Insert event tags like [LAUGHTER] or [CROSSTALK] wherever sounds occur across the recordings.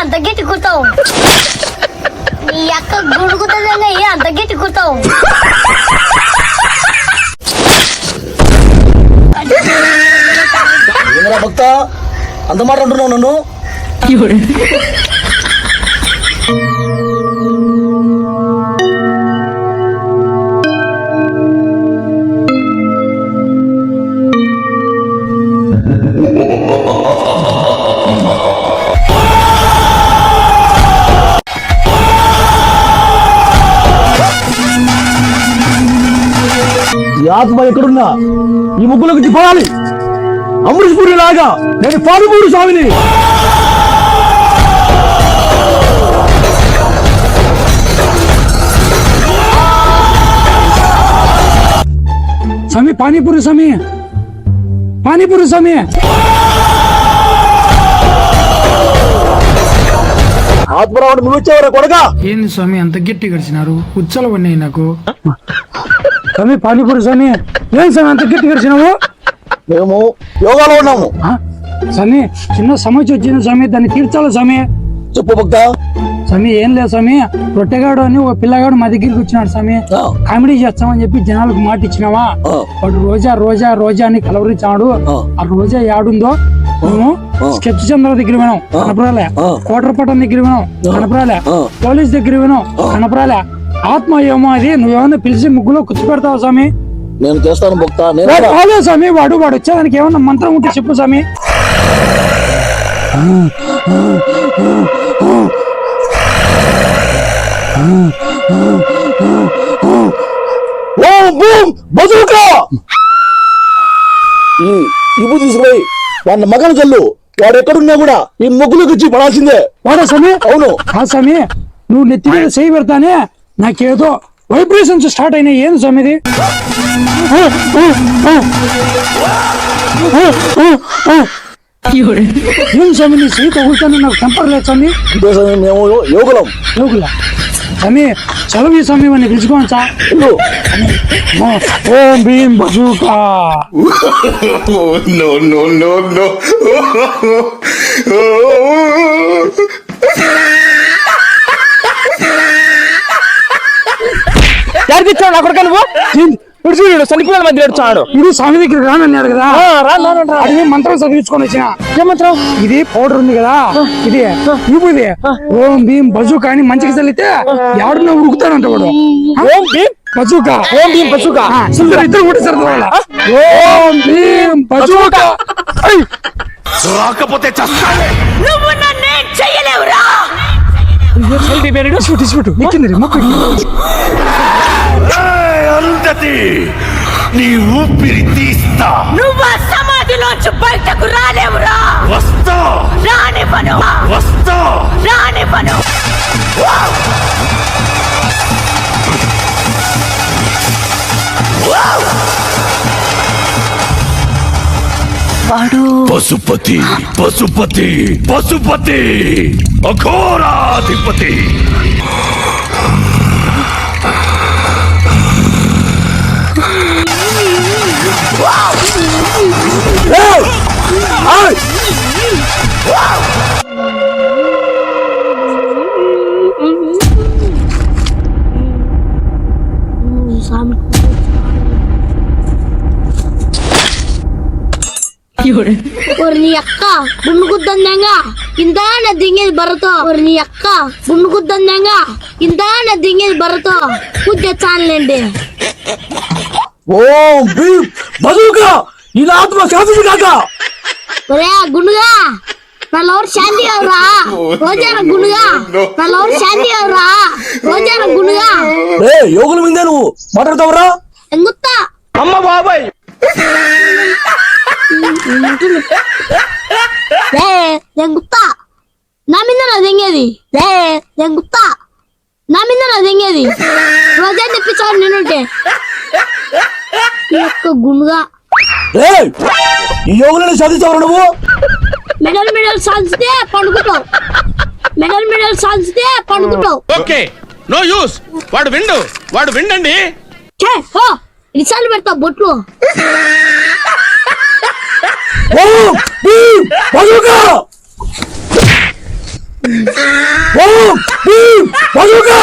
అంత గట్టి కుడతావు? నీ అక్క గుడుగుతుందంగా ఏ అంత గట్టి కుడతావు? ఏంద్రా భక్త? అంత మాట అంటున్నావు నన్ను? ఆత్మ ఎక్కడున్నా? ఈ ముగ్గులకు తిప్పాలి అమృత్ పూరి లాగా నేను పాలుపూరి స్వామిని. స్వామి పానీపూరి స్వామి. పానీపూరి స్వామి. ఆత్మరావుడు నువ్వు వచ్చావరా కొడక? ఏంది స్వామి అంత గట్టి గడిచినారు ఉచ్చలు పడినాయి నాకు స్వామి పానీపూరి స్వామి ఏం స్వామి అంత గట్టి గడిచినావు మేము యోగాలో ఉన్నాము? స్వామి చిన్న సమస్య వచ్చింది స్వామి దాన్ని తీర్చాలి స్వామి? చెప్పు భక్త. స్వామి ఏం లేదు స్వామి రొట్టెగాడు అని ఒక పిల్లగాడు మా దగ్గరికి వచ్చినాడు స్వామి. కామెడీ చేస్తామని చెప్పి జనాలకు మాట ఇచ్చినావా? వాడు రోజా రోజా రోజా అని కలవరించాడు. ఆ. రోజా యాడుందో మేము. స్కెచ్ చంద్ర దగ్గర వినాం కనపరాలే. కోటరపట్టం దగ్గర వినాం కనపరాలే. పోలీస్ దగ్గర వినాం కనపరాలే. ఆత్మ ఏమో అది నువ్వేమన్నా పిలిచి ముగ్గులో కూర్చో పెడతావు స్వామి? నేను చేస్తాను భక్త కాదు స్వామి వాడు వాడు వచ్చేదానికి ఏమన్నా మంత్రం ఉంటే చెప్పు స్వామి. ఇప్పు తీసుకుపోయి వాడిని మగను చల్లు వాడు ఎక్కడున్నా కూడా ఈ ముగ్గులకు ఇచ్చి పడాల్సిందే. వాడా స్వామి? అవును. ఆ స్వామి నువ్వు నెత్తి మీద చేయి పెడతానే నాకేదో వైబ్రేషన్స్ స్టార్ట్ అయినాయి. ఏంది స్వామి ఇది ఏం స్వామి నీ చేయి తగులుతాను నాకు టెంపర్ లేదు స్వామి? ఇదే సమయం మేము యోగులం. యోగుల? స్వామి చలవి స్వామి వాడిని పిలుచుకోవచ్చా. ఓం Bheem bazooka Oh, [LAUGHS] no, no, no, [LAUGHS] అక్కడికి నువ్వు ఇప్పుడు చూడు చనిపోయిన మధ్య ఏడుచాడు ఇది స్వామి దగ్గర రానన్నాడు కదా అది మంత్రం చదివించుకొని వచ్చిన ఏమంటావు ఇది పౌడర్ ఉంది కదా ఇది ఇది ఓం భీం బజూకా అని మంచిగా చల్లితే ఎవడన్నా ఉరుకుతాడంట వాడు ఓం భీం బజూకా ఓం భీం బజూకా ఆ, ఇద్దరు ఇద్దరు కూడా సరదా ఓం భీం బజూకా ఐ! రాకపోతే చస్తానే నువ్వు నన్నేం మొక్కు అందతి నీ ఊపిరి తీస్తా. నువ్వు ఆ సమాధిలోంచి బయటకు రాలేవురా. వస్తా. రాని పను వస్తా. రాని పను పశుపతి పశుపతి పశుపతి అఘోరాధిపతి. ஒரு நீ அக்கா புண்ணு குத்தந்தாங்க இந்த நதிங்க பரத்தோ ஒரு நீ அக்கா புண்ணு குத்தந்தாங்க இந்த நதிங்க பரத்தோ குத்த சான்லேண்டு ஓ பீப் மதுகா இந்த ஆத்மா சாதிச்சு காக்கா ஒரே குண்டுகா లవర్ శాంతి అవరా. రోజాన గుండుగా లవర్ శాంతి అవరా. రోజాన గుండుగా ఏ యోగుల మీదే నువ్వు మాట్లాడతావురా? ఎంగుత్తా. అమ్మ బాబాయ్! రే గుత్తా నా మీద నా దెంగేది. రే గుత్తా నా మీద నా దెంగేది. రోజా తెప్పించాడు నేనుంటే ఈ యొక్క గుండుగా యోగులను చదివించావు నువ్వు? మెడల్ మెడల్ సాధిస్తే పండుకుంటావు. మెడల్ మెడల్ సాధిస్తే పండుకుంటావు. Okay no use. వాడు విండు. వాడు విండండి. ఛే, ఓ ఇసాలు పెడతా బొట్లు. ఓం భీమ్ బజూకా. ఓం భీమ్ బజూకా.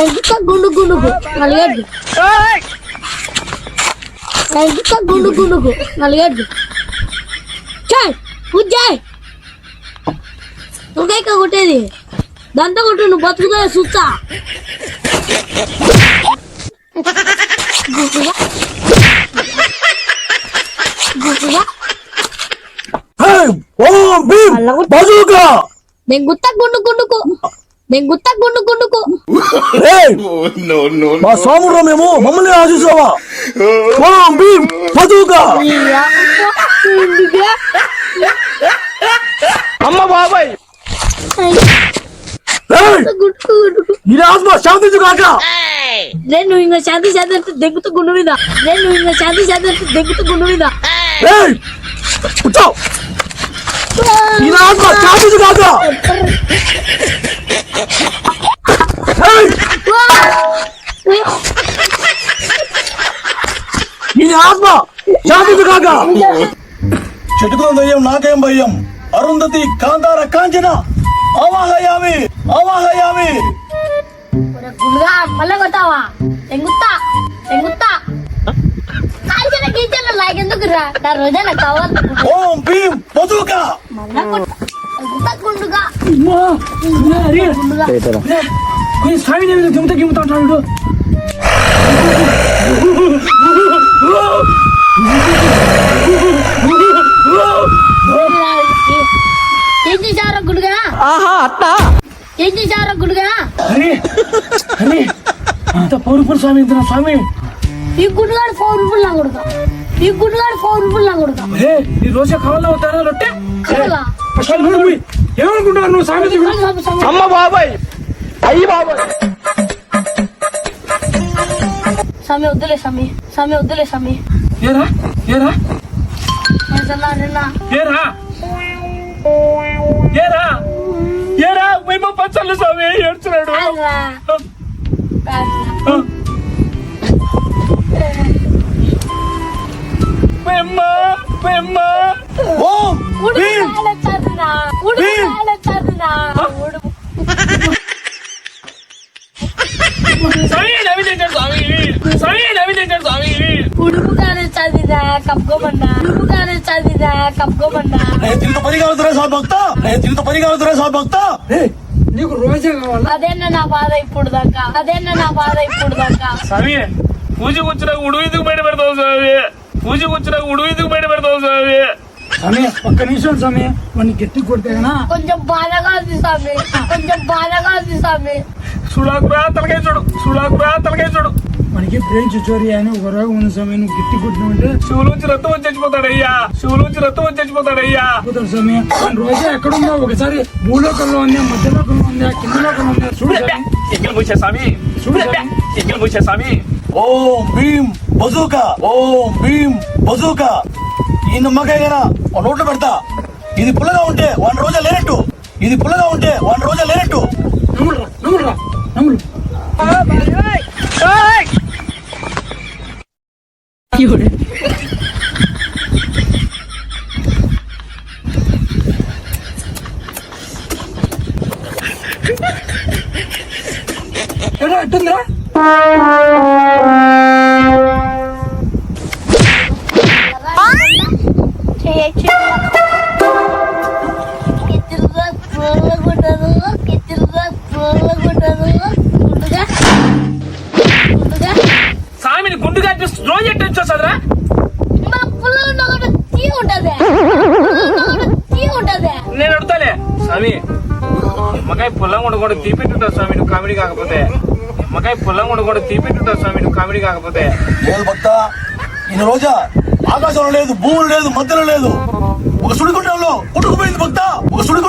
ఎంత గుండు గుండుకు ఎంత గుండు గుండుకు నలిగడ్డు. చాయ్ పూజాయ్ నువ్వుకైక కొట్టేది? దాంతో కొట్టు నువ్వు బతుకుతా చూస్తా. నేను గుత్త గుండు గుండుకు నేను గుత్త గుండు గుండుకు. మా no. స్వామురా మేము మమ్మల్ని ఆశిస్తావా బజూకా అమ్మ బాబాయ్! ఆత్మ శాంతించు కాక. నేను ఇంకా శాంతి శాంతి అంటే దెంగుతూ గుండు మీద. నేను ఇంకా శాంతి శాంతి అంటే దెంగుతూ గుండు మీద. ఈ ఆత్మ శాంతించు కాక ఏయ్ ఈ ఆత్మ! శాంతించు కాక! చెట్టుకున్న దయ్యం నాకేం భయం? అరుంధతి కాంతార కాంచన! అవాహయామి అవాహయామి గుండుగా మళ్ళీ కొట్టావా దెంగుతా దెంగుతా కాల్చిన గీచల లాగెందుకు రా నా రోజైనా కావాలి. ఓం భీమ్ బజూకా మళ్ళా కొట్ట. దెంగుతా గుండుగా. అరే, స్వామి నేను గిమ్ముత గిమ్ముతా అంటాడు ఏం చేశారో గుడుగా? ఆహా అట్టా ఏం చేశారో గుడుగా? అరే అరే అంత పౌరుపుర స్వామి ఇంత స్వామి? ఈ గుడ్డుగాడు ఫోర్ రూపాయలు నా కొడుక. ఈ గుడ్డుగాడు ఫోర్ రూపాయలు నా కొడుక. అరే ఈ రోజే కావాలా అవుతారా రొట్టె కావాలా? అసలు నువ్వు స్వామి. అమ్మ బాబాయ్. అయ్యి బాబాయ్. స్వామి వద్దులే స్వామి. స్వామి వద్దులే స్వామి. ఏరా? ఏరా? నిన్న నిన్న ఏరా? ఏరా? ఏరా? మేము పచ్చళ్ళు స్వామి ఏడ్చున్నాడు ఓం ఉడుకు భీమ్ కాలెత్తాదిరా. ఉడుకు భీమ్. కాలెత్తాదిరా. ఉడుకు. స్వామి నవ్వించాడు స్వామి స్వామి నవ్వించాడు స్వామి ఉడుకు కప్పుకోమన్నా. ఉడుకు కాలెత్తాదిరా, కప్పుకోమన్నా. నేను తిరిగి పరిగాలుతున్నా సార్ భక్త. నేను తిరిగి పరిగాలుతున్నా సార్ భక్త. నీకు రోజే కావాలా? అదేనా నా బాధ ఇప్పుడు దాకా? అదేనా నా బాధ ఇప్పుడు దాకా? స్వామి పూజకు వచ్చిన ఉడుగు ఎందుకు బయట పెడతావు స్వామి? పూజకు వచ్చిన ఉడుగు ఎందుకు బయట పెడతావు స్వామి? స్వామి ఒక్క నిమిషం స్వామి. వాడిని గట్టి కొడితే గనా కొంచెం బాధగా ఉంది స్వామి. కొంచెం బాధగా ఉంది స్వామి. సుడాకు రా తలకాయ చూడు సుడాకు రా తలకాయ చూడు. మనకి బ్రెయిన్ చిచోరి అని ఒక రోగం స్వామి నువ్వు గట్టి కొట్టినావంటే శివులోంచి రక్తం వచ్చి చచ్చిపోతాడయ్యా శివులోంచి రక్తం వచ్చి చచ్చిపోతాడయ్యా పోతాడు స్వామి. మన రోజే ఎక్కడుందో ఒకసారి భూలోకంలో ఉందా? మధ్యలోకంలో ఉందా? కింద లోకంలో ఉందా? చూడు స్వామి. ఎక్కడ మూసే స్వామి. చూడు స్వామి. ఎక్కడ మూసే స్వామి. ఓం భీమ్ బజూకా. ఓం భీమ్ బజూకా. ఈ ఒక నోట్లో పెడతా. ఇది పుల్లగా ఉంటే వన్ రోజా లేనట్టు. ఇది పుల్లగా ఉంటే వన్ రోజా లేనట్టు. నిమ్మకాయ పుల్లంగా ఉండకూడదు తీపెట్టుంటా స్వామి నువ్వు కామెడీ కాకపోతే. నిమ్మకాయ పుల్లంగా ఉండకూడదు తీపెట్టుంటా స్వామి నువ్వు కామెడీ కాకపోతే. లేదు భక్త ఈ రోజా ఆకాశంలో లేదు భూములు లేదు మధ్యలో లేదు. ఒక సుడిగుండంలో కొట్టుకుపోయింది భక్త ఒక సుడి